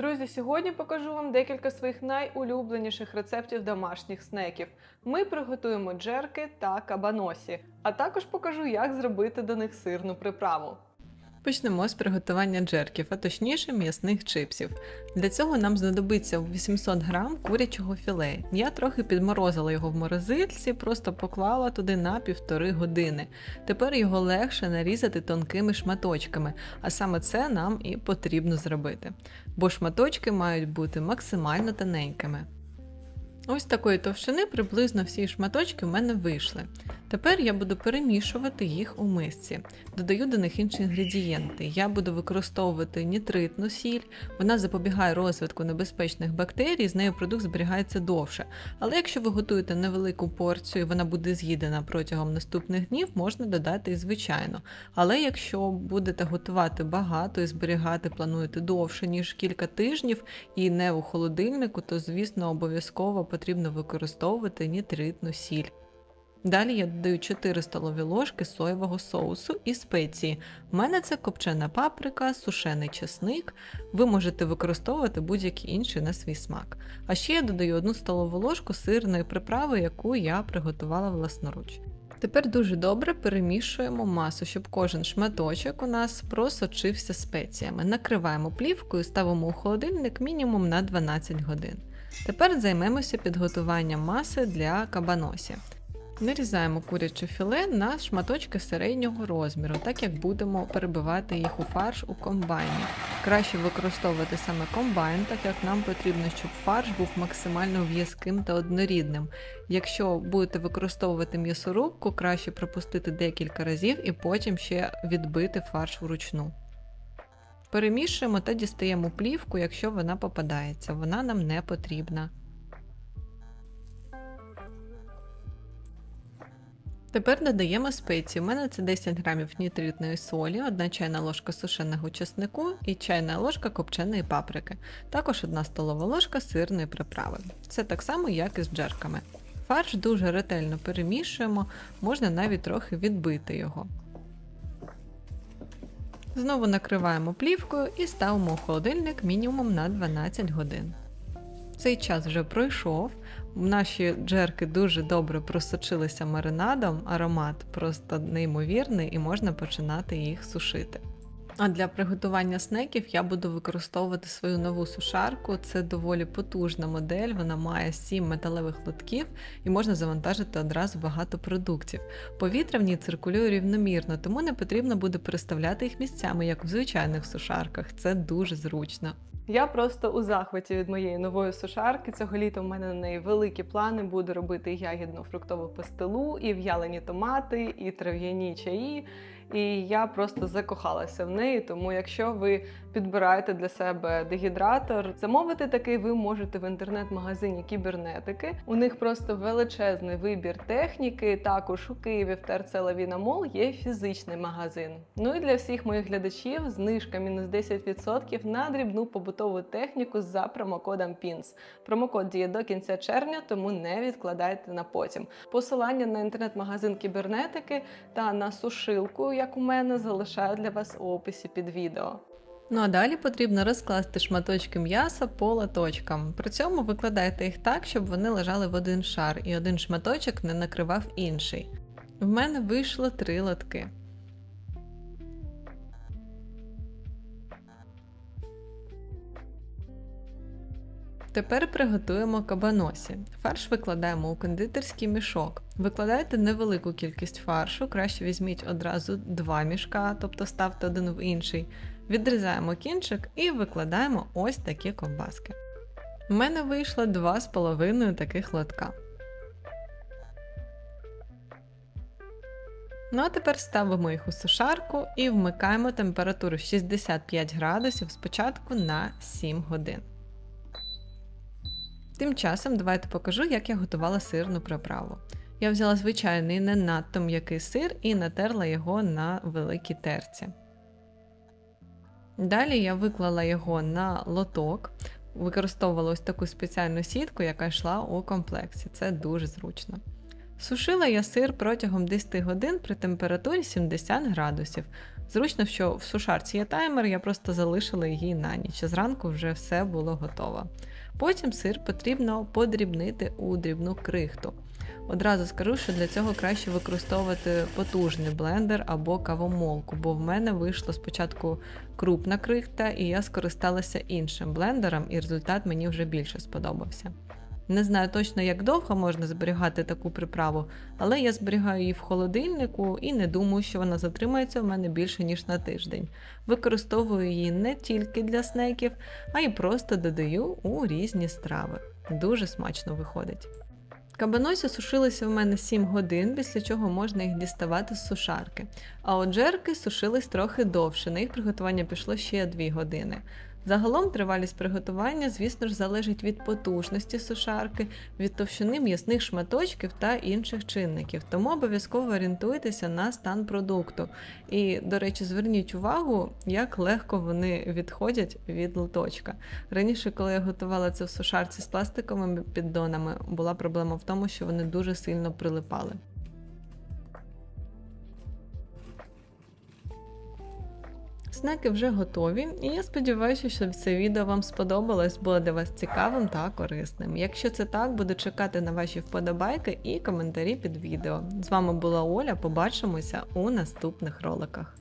Друзі, сьогодні покажу вам декілька своїх найулюбленіших рецептів домашніх снеків. Ми приготуємо джерки та кабаносі, а також покажу, як зробити до них сирну приправу. Почнемо з приготування джерків, а точніше м'ясних чипсів. Для цього нам знадобиться 800 грам курячого філе. Я трохи підморозила його в морозильці, просто поклала туди на півтори години. Тепер його легше нарізати тонкими шматочками, а саме це нам і потрібно зробити. Бо шматочки мають бути максимально тоненькими. Ось такої товщини приблизно всі шматочки в мене вийшли. Тепер я буду перемішувати їх у мисці. Додаю до них інші інгредієнти. Я буду використовувати нітритну сіль, вона запобігає розвитку небезпечних бактерій, з нею продукт зберігається довше. Але якщо ви готуєте невелику порцію, і вона буде з'їдена протягом наступних днів, можна додати і звичайно. Але якщо будете готувати багато і зберігати плануєте довше, ніж кілька тижнів, і не у холодильнику, то звісно обов'язково потрібно використовувати нітритну сіль. Далі я додаю 4 столові ложки соєвого соусу і спеції. У мене це копчена паприка, сушений чесник. Ви можете використовувати будь-які інші на свій смак. А ще я додаю 1 столову ложку сирної приправи, яку я приготувала власноруч. Тепер дуже добре перемішуємо масу, щоб кожен шматочок у нас просочився спеціями. Накриваємо плівкою, ставимо у холодильник мінімум на 12 годин. Тепер займемося підготуванням маси для кабаносі. Нарізаємо куряче філе на шматочки середнього розміру, так як будемо перебивати їх у фарш у комбайні. Краще використовувати саме комбайн, так як нам потрібно, щоб фарш був максимально в'язким та однорідним. Якщо будете використовувати м'ясорубку, краще пропустити декілька разів і потім ще відбити фарш вручну. Перемішуємо та дістаємо плівку, якщо вона попадається, вона нам не потрібна. Тепер додаємо спеції. У мене це 10 грамів нітритної солі, 1 чайна ложка сушеного чеснику і чайна ложка копченої паприки, також 1 столова ложка сирної приправи. Це так само, як і з джерками. Фарш дуже ретельно перемішуємо, можна навіть трохи відбити його. Знову накриваємо плівкою і ставимо в холодильник мінімум на 12 годин. Цей час вже пройшов. Наші джерки дуже добре просочилися маринадом, аромат просто неймовірний і можна починати їх сушити. А для приготування снеків я буду використовувати свою нову сушарку. Це доволі потужна модель, вона має 7 металевих лотків і можна завантажити одразу багато продуктів. Повітря в ній циркулює рівномірно, тому не потрібно буде переставляти їх місцями, як в звичайних сушарках. Це дуже зручно. Я просто у захваті від моєї нової сушарки. Цього літа в мене на неї великі плани. Буду робити ягідну фруктову пастилу, і в'ялені томати, і трав'яні чаї. І я просто закохалася в неї. Тому, якщо ви підбираєте для себе дегідратор, замовити такий ви можете в інтернет-магазині кібернетики. У них просто величезний вибір техніки. Також у Києві в ТРЦ Лавіна Мол є фізичний магазин. Ну і для всіх моїх глядачів знижка мінус 10% на дрібну побутову техніку за промокодом PINS. Промокод діє до кінця червня, тому не відкладайте на потім. Посилання на інтернет-магазин кібернетики та на сушилку, як у мене, залишаю для вас у описі під відео. Ну а далі потрібно розкласти шматочки м'яса по латочкам. При цьому викладайте їх так, щоб вони лежали в один шар, і один шматочок не накривав інший. В мене вийшло три лотки. Тепер приготуємо кабаносі. Фарш викладаємо у кондитерський мішок. Викладайте невелику кількість фаршу, краще візьміть одразу два мішка, тобто ставте один в інший. Відрізаємо кінчик і викладаємо ось такі ковбаски. У мене вийшло 2,5 таких лотка. Ну а тепер ставимо їх у сушарку і вмикаємо температуру 65 градусів спочатку на 7 годин. Тим часом давайте покажу, як я готувала сирну приправу. Я взяла звичайний не надто м'який сир і натерла його на великій терці. Далі я виклала його на лоток, використовувала ось таку спеціальну сітку, яка йшла у комплексі. Це дуже зручно. Сушила я сир протягом 10 годин при температурі 70 градусів. Зручно, що в сушарці є таймер, я просто залишила її на ніч. Зранку вже все було готово. Потім сир потрібно подрібнити у дрібну крихту. Одразу скажу, що для цього краще використовувати потужний блендер або кавомолку, бо в мене вийшло спочатку крупна крихта, і я скористалася іншим блендером, і результат мені вже більше сподобався. Не знаю точно, як довго можна зберігати таку приправу, але я зберігаю її в холодильнику і не думаю, що вона затримається в мене більше ніж на тиждень. Використовую її не тільки для снеків, а й просто додаю у різні страви. Дуже смачно виходить. Кабаносі сушилися в мене 7 годин, після чого можна їх діставати з сушарки. А от джерки сушились трохи довше, на їх приготування пішло ще 2 години. Загалом тривалість приготування, звісно ж, залежить від потужності сушарки, від товщини м'ясних шматочків та інших чинників, тому обов'язково орієнтуйтеся на стан продукту. І, до речі, зверніть увагу, як легко вони відходять від лоточка. Раніше, коли я готувала це в сушарці з пластиковими піддонами, була проблема в тому, що вони дуже сильно прилипали. Снеки вже готові, і я сподіваюся, що це відео вам сподобалось, було для вас цікавим та корисним. Якщо це так, буду чекати на ваші вподобайки і коментарі під відео. З вами була Оля. Побачимося у наступних роликах.